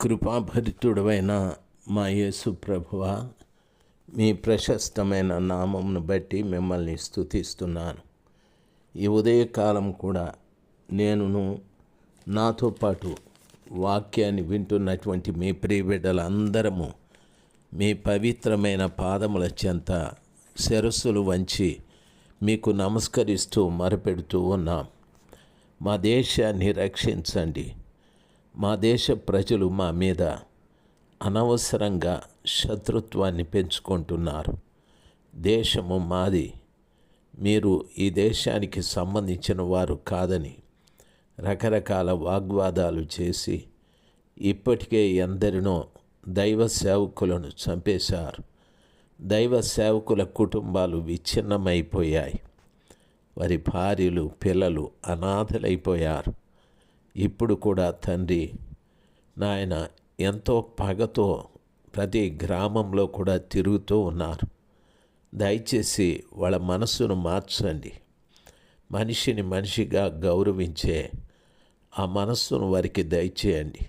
కృపాభరితుడవైన మా యేసు ప్రభువ మీ ప్రశస్తమైన నామంను బట్టి మిమ్మల్ని స్థుతిస్తున్నాను ఈ ఉదయకాలం కూడా నేను నాతో పాటు వాక్యాన్ని వింటున్నటువంటి మీ ప్రియబిడ్డలందరము మీ పవిత్రమైన పాదముల చెంత శిరస్సులు వంచి మీకు నమస్కరిస్తూ మరపెడుతూ ఉన్నాం. మా దేశాన్ని రక్షించండి. మా దేశ ప్రజలు మా మీద అనవసరంగా శత్రుత్వాన్ని పెంచుకుంటున్నారు. దేశము మాది. మీరు ఈ దేశానికి సంబంధించిన వారు కాదని రకరకాల వాగ్వాదాలు చేసి ఇప్పటికే ఎందరినో దైవ సేవకులను చంపేశారు. దైవ సేవకుల కుటుంబాలు విచ్ఛిన్నమైపోయాయి. వారి భార్యలు పిల్లలు అనాథలైపోయారు. ఇప్పుడు కూడా తండ్రి నాయన ఎంతో పగతో ప్రతి గ్రామంలో కూడా తిరుగుతూ ఉన్నారు. దయచేసి వాళ్ళ మనస్సును మార్చండి. మనిషిని మనిషిగా గౌరవించే ఆ మనస్సును వారికి దయచేయండి.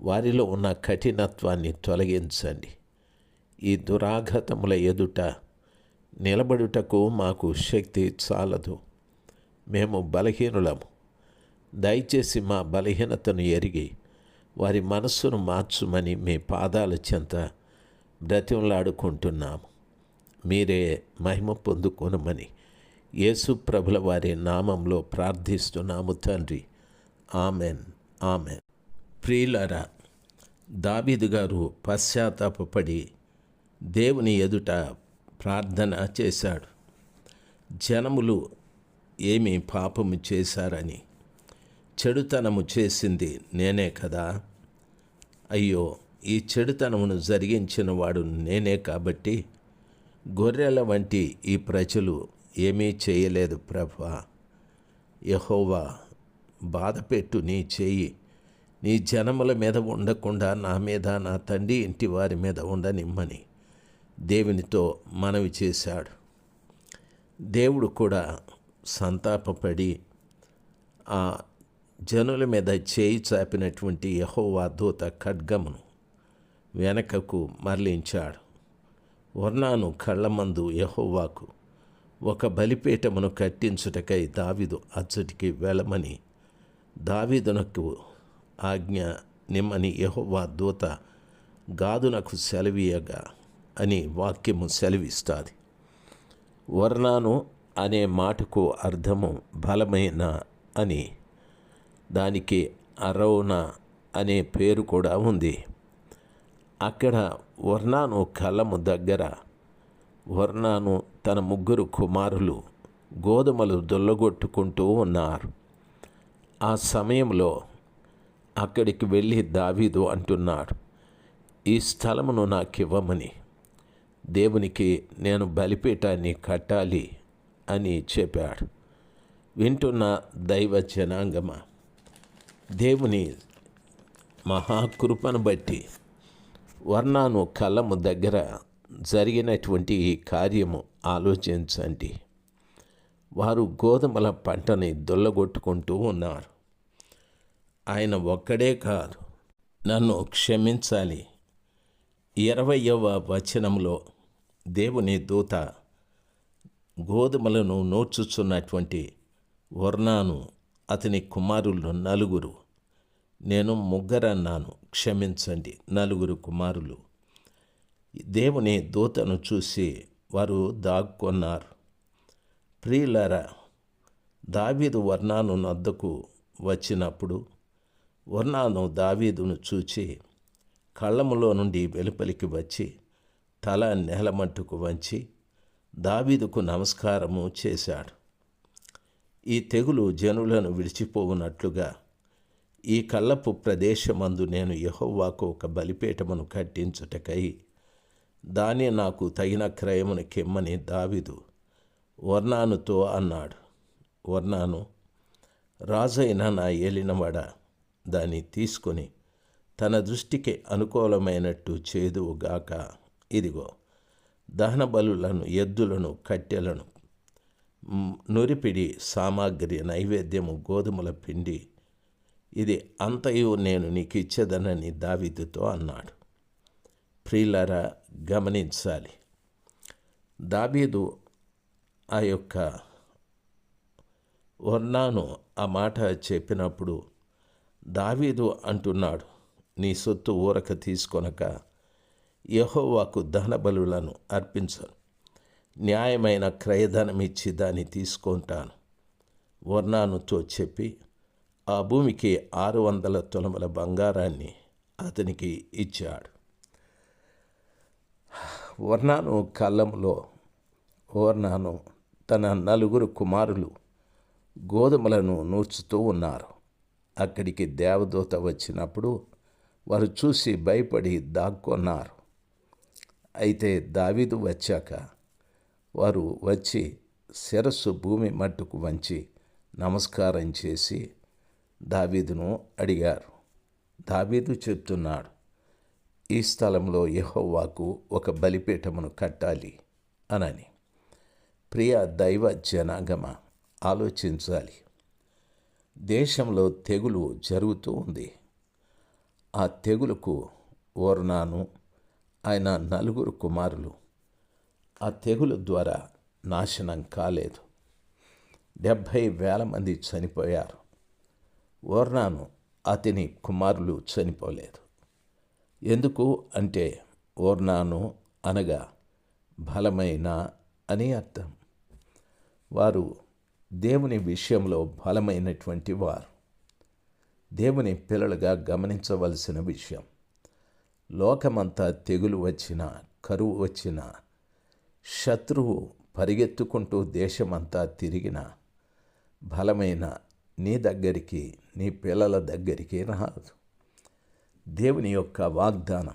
వారిలో ఉన్న కఠినత్వాన్ని తొలగించండి. ఈ దురాఘతముల ఎదుట నిలబడుటకు మాకు శక్తి చాలదు. మేము బలహీనులము. దయచేసి మా బలహీనతను ఎరిగి వారి మనస్సును మార్చుమని మీ పాదాల చెంత బ్రతిమలాడుకుంటున్నాము. మీరే మహిమ పొందుకునమని యేసు ప్రభుల వారి నామంలో ప్రార్థిస్తున్నాము తండ్రి. ఆమెన్. ఆమెన్. ప్రియులరా దావీదు గారు పశ్చాత్తాపడి దేవుని ఎదుట ప్రార్థన చేశాడు. జనములు ఏమి పాపము చేశారని చెడుతనము చేసింది నేనే కదా? అయ్యో ఈ చెడుతనమును జరిగించిన వాడు నేనే కాబట్టి గొర్రెల వంటి ఈ ప్రజలు ఏమీ చేయలేదు ప్రభా. యహోవా బాధపెట్టు నీ చేయి. నీ జనముల మీద ఉండకుండా నా మీద నా తండ్రి ఇంటి వారి మీద ఉండనిమ్మని దేవునితో మనవి చేశాడు. దేవుడు కూడా సంతాపపడి ఆ జనుల మీద చేయి చాపినటువంటి యహోవా దూత ఖడ్గమును వెనకకు మరలించాడు. వర్ణాను కళ్ళమందు యహోవాకు ఒక బలిపీఠమును కట్టించుటకై దావిదు అచ్చటికి వెళ్ళమని దావిదునకు ఆజ్ఞ నిమ్మని యహోవా దూత గాదునకు సెలవీయగా అని వాక్యము సెలవిస్తుంది. వర్ణాను అనే మాటకు అర్థము బలమైన అని దానికి అరౌన అనే పేరు కూడా ఉంది. అక్కడ వర్ణాను కళ్ళము దగ్గర వర్ణాను తన ముగ్గురు కుమారులు గోధుమలు దొల్లగొట్టుకుంటూ ఉన్నారు. ఆ సమయంలో అక్కడికి వెళ్ళి దావీదు అంటున్నాడు ఈ స్థలమును నాకు ఇవ్వమని దేవునికి నేను బలిపీఠాన్ని కట్టాలి అని చెప్పాడు. వింటున్న దైవ జనాంగమా? దేవుని మహాకృపను బట్టి వర్ణాను కళ్ళము దగ్గర జరిగినటువంటి ఈ కార్యము ఆలోచించండి. వారు గోధుమల పంటని దొల్లగొట్టుకుంటూ ఉన్నారు. ఆయన ఒక్కడే కాదు నన్ను క్షమించాలి. ఇరవయవ వచనంలో దేవుని దూత గోధుమలను నోచుచున్నటువంటి వర్ణాను అతని కుమారులు నలుగురు. నేను ముగ్గురన్నాను క్షమించండి నలుగురు కుమారులు. దేవుని దూతను చూసి వారు దాక్కున్నారు. ప్రియులరా దావీదు వర్ణాను నద్దకు వచ్చినప్పుడు వర్ణాను దావీదును చూచి కళ్ళములో నుండి వెలుపలికి వచ్చి తల నేలమట్టుకు వంచి దావీదుకు నమస్కారము చేశాడు. ఈ తెగులు జనులను విడిచిపోవునట్లుగా ఈ కళ్ళపు ప్రదేశమందు నేను యహోవాకు ఒక బలిపీఠమును కట్టించుటకై దాని నాకు తగిన క్రయమును కెమ్మని దావిదు వర్ణానుతో అన్నాడు. వర్ణాను రాజైన నా ఏలినవాడ దాన్ని తీసుకొని తన దృష్టికి అనుకూలమైనట్టు చేదువుగాక ఇదిగో దహన బలులను ఎద్దులను కట్టెలను నురిపిడి సామాగ్రి నైవేద్యము గోధుమల పిండి. ఇది అంతయు నేను నీకు ఇచ్చేదనని దావీదుతో అన్నాడు. ప్రియులరా గమనించాలి. దావీదు ఆ యొక్క వర్ణాను ఆ మాట చెప్పినప్పుడు దావీదు అంటున్నాడు నీ సొత్తు ఊరక తీసుకొనక యహోవాకు దహన బలులను అర్పించను. న్యాయమైన క్రయధనం ఇచ్చి దాన్ని తీసుకుంటాను. వర్ణానుతో చెప్పి ఆ భూమికి ఆరు వందల తులముల బంగారాన్ని అతనికి ఇచ్చాడు. వర్ణాను కళ్ళంలో వర్ణాను తన నలుగురు కుమారులు గోధుమలను నూర్చుతూ ఉన్నారు. అక్కడికి దేవదూత వచ్చినప్పుడు వారు చూసి భయపడి దాక్కున్నారు. అయితే దావీదు వచ్చాక వారు వచ్చి శిరస్సు భూమి మట్టుకు వంచి నమస్కారం చేసి దావీదును అడిగారు. దావీదు చెప్తున్నాడు ఈ స్థలంలో యహోవాకు ఒక బలిపీఠమును కట్టాలి అనని. ప్రియ దైవ జనాగమ ఆలోచించాలి. దేశంలో తెగులు జరుగుతూ ఉంది. ఆ తెగులుకు ఓర్నాను ఆయన నలుగురు కుమారులు ఆ తెగులు ద్వారా నాశనం కాలేదు. డెబ్భై వేల మంది చనిపోయారు. ఓర్నాను అతని కుమారులు చనిపోలేదు. ఎందుకు అంటే ఓర్నాను అనగా బలమైన అని అర్థం. వారు దేవుని విషయంలో బలమైనటువంటి వారు. దేవుని పిల్లలుగా గమనించవలసిన విషయం. లోకమంతా తెగులు వచ్చిన కరువు వచ్చిన శత్రువు పరిగెత్తుకుంటూ దేశమంతా తిరిగిన బలమైన నీ దగ్గరికి నీ పిల్లల దగ్గరికి రాదు. దేవుని యొక్క వాగ్దానం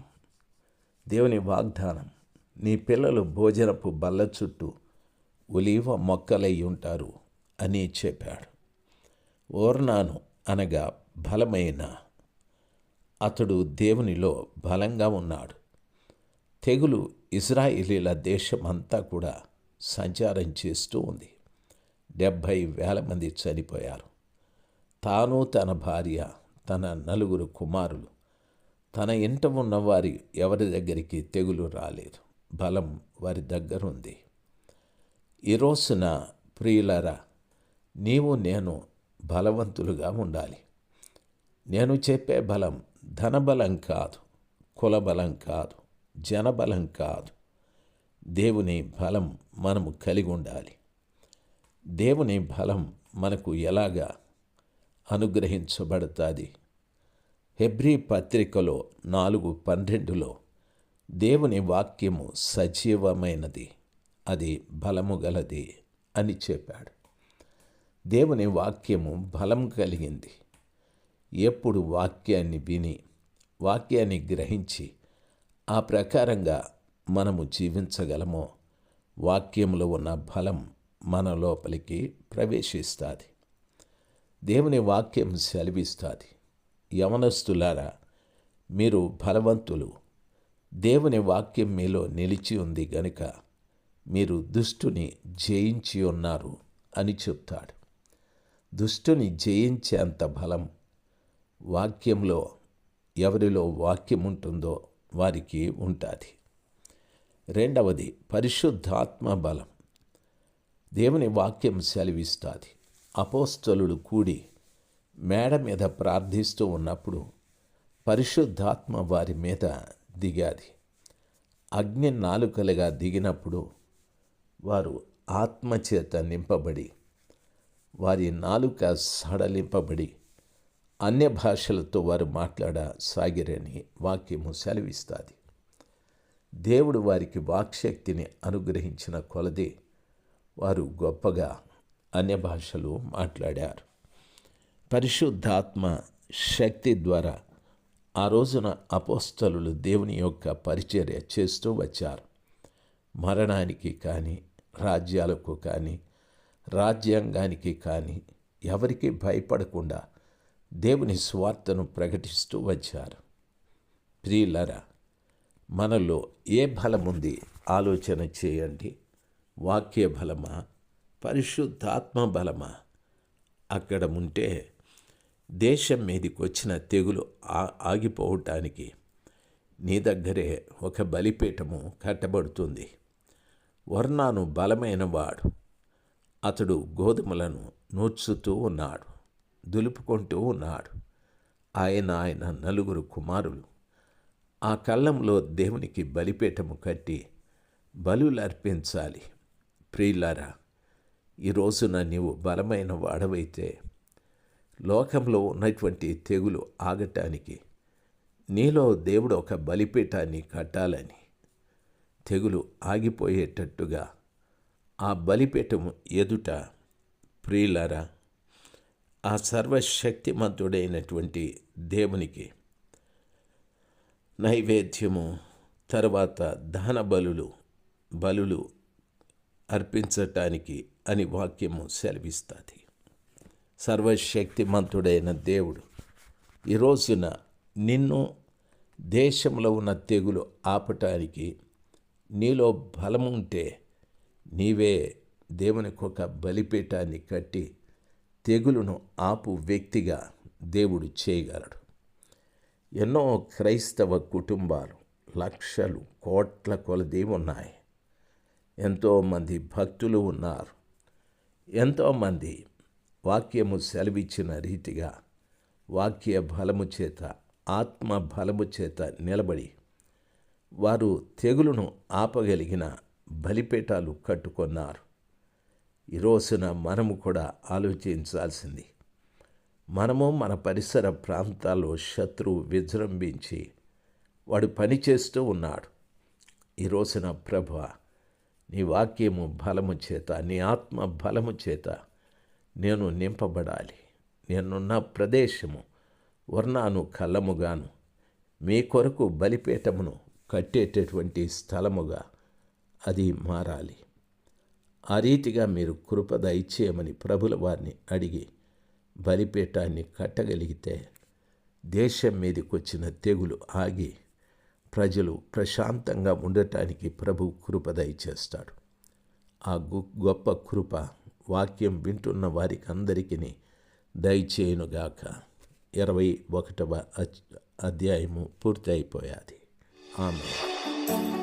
దేవుని వాగ్దానం నీ పిల్లలు భోజనపు బల్ల చుట్టూ ఒలీవ మొక్కలై ఉంటారు అని చెప్పాడు. ఓర్నాను అనగా బలమైన అతడు దేవునిలో బలంగా ఉన్నాడు. తెగులు ఇజ్రాయిలీల దేశమంతా కూడా సంచారం చేస్తూ ఉంది. డెబ్భై వేల మంది చనిపోయారు. తాను తన భార్య తన నలుగురు కుమారులు. తన ఇంట ఉన్నవారి ఎవరి దగ్గరికి తెగులు రాలేదు. బలం వారి దగ్గర ఉంది ఈ రోజున ప్రియులరా నీవు నేను బలవంతులుగా ఉండాలి. నేను చెప్పే బలం ధనబలం కాదు కులబలం కాదు. జనబలం కాదు. దేవుని బలం మనము కలిగి ఉండాలి. దేవుని బలం మనకు ఎలాగా అనుగ్రహించబడుతుంది? హెబ్రీ పత్రికలో నాలుగు పన్నెండులో దేవుని వాక్యము సజీవమైనది అది బలము గలది అని చెప్పాడు. దేవుని వాక్యము బలం కలిగింది. ఎప్పుడు వాక్యాన్ని విని వాక్యాన్ని గ్రహించి ఆ ప్రకారంగా మనము జీవించగలమో వాక్యంలో ఉన్న బలం మన లోపలికి ప్రవేశిస్తుంది. దేవుని వాక్యం సెలవిస్తుంది. యవనస్తులారా మీరు బలవంతులు. దేవుని వాక్యం మీలో నిలిచి ఉంది గనుక మీరు దుష్టుని జయించి ఉన్నారు అని చెప్తాడు. దుష్టుని జయించేంత బలం వాక్యంలో ఎవరిలో వాక్యం ఉంటుందో వారికి ఉంటుంది. రెండవది పరిశుద్ధాత్మ బలం. దేవుని వాక్యం సెలవిస్తుంది. అపోస్తలుడు కూడి మేడ మీద ప్రార్థిస్తూ ఉన్నప్పుడు పరిశుద్ధాత్మ వారి మీద దిగాది. అగ్ని నాలుకలుగా దిగినప్పుడు వారు ఆత్మచేత నింపబడి వారి నాలుక సడలింపబడి అన్య భాషలతో వారు మాట్లాడసాగిరని వాక్యము సెలవిస్తుంది. దేవుడు వారికి వాక్శక్తిని అనుగ్రహించిన కొలది వారు గొప్పగా అన్య భాషలు మాట్లాడారు. పరిశుద్ధాత్మ శక్తి ద్వారా ఆ రోజున అపోస్తలు దేవుని యొక్క పరిచర్య చేస్తూ వచ్చారు. మరణానికి కానీ రాజ్యాలకు కానీ రాజ్యాంగానికి కానీ ఎవరికి భయపడకుండా దేవుని స్వార్థను ప్రకటిస్తూ వచ్చారు. ప్రియులరా మనలో ఏ బలముంది ఆలోచన చేయండి. వాక్య బలమా? పరిశుద్ధాత్మ బలమా? అక్కడ ఉంటే దేశం మీదకి వచ్చిన తెగులు ఆ- ఆగిపోవటానికి నీ దగ్గరే ఒక బలిపీఠము కట్టబడుతుంది. వర్ణాను బలమైన వాడు. అతడు గోధుమలను నూర్చుతూ ఉన్నాడు. దులుపుకుంటూ ఉన్నాడు. ఆయన ఆయన నలుగురు కుమారులు. ఆ కళ్ళంలో దేవునికి బలిపీఠము కట్టి బలులు అర్పించాలి ప్రియులారా ఈ రోజున నీవు బలమైన వాడవైతే లోకంలో ఉన్నటువంటి తెగులు ఆగటానికి నీలో దేవుడు ఒక బలిపీఠాన్ని కట్టాలని తెగులు ఆగిపోయేటట్టుగా ఆ బలిపీఠము ఎదుట ప్రియులారా ఆ సర్వశక్తిమంతుడైనటువంటి దేవునికి నైవేద్యము తర్వాత దహన బలులు బలులు అర్పించటానికి అని వాక్యము సెలవిస్తుంది. సర్వశక్తిమంతుడైన దేవుడు ఈ రోజున నిన్ను దేశంలో ఉన్న తెగులు ఆపటానికి నీలో బలం ఉంటే నీవే దేవునికి ఒక బలిపీఠాన్ని కట్టి తెగులును ఆపు వ్యక్తిగా దేవుడు చేయగలడు. ఎన్నో క్రైస్తవ కుటుంబాలు లక్షలు కోట్ల కొలది ఉన్నాయి. ఎంతోమంది భక్తులు ఉన్నారు. ఎంతోమంది వాక్యము సెలవిచ్చిన రీతిగా వాక్య బలము చేత ఆత్మ బలము చేత నిలబడి వారు తెగులును ఆపగలిగిన బలిపేటాలు కట్టుకున్నారు. ఈ రోజున మనము కూడా ఆలోచించాల్సింది. మనము మన పరిసర ప్రాంతాల్లో శత్రువు విజృంభించి వాడు పని చేస్తూ ఉన్నాడు. ఈ రోజున ప్రభ నీ వాక్యము బలము చేత నీ ఆత్మ బలము చేత నేను నింపబడాలి. నేనున్న ప్రదేశము వర్ణాను కళ్ళముగాను మీ కొరకు బలిపేటమును కట్టేటటువంటి స్థలముగా అది మారాలి. ఆ రీతిగా మీరు కృప దయచేయమని ప్రభుల వారిని అడిగి బలిపీఠాన్ని కట్టగలిగితే దేశం మీదకొచ్చిన తెగులు ఆగి ప్రజలు ప్రశాంతంగా ఉండటానికి ప్రభు కృప దయచేస్తాడు. ఆ గొప్ప కృప వాక్యం వింటున్న వారికి అందరికీ దయచేయునుగాక. ఇరవై ఒకటవ అధ్యాయము పూర్తి అయిపోయాది ఆమె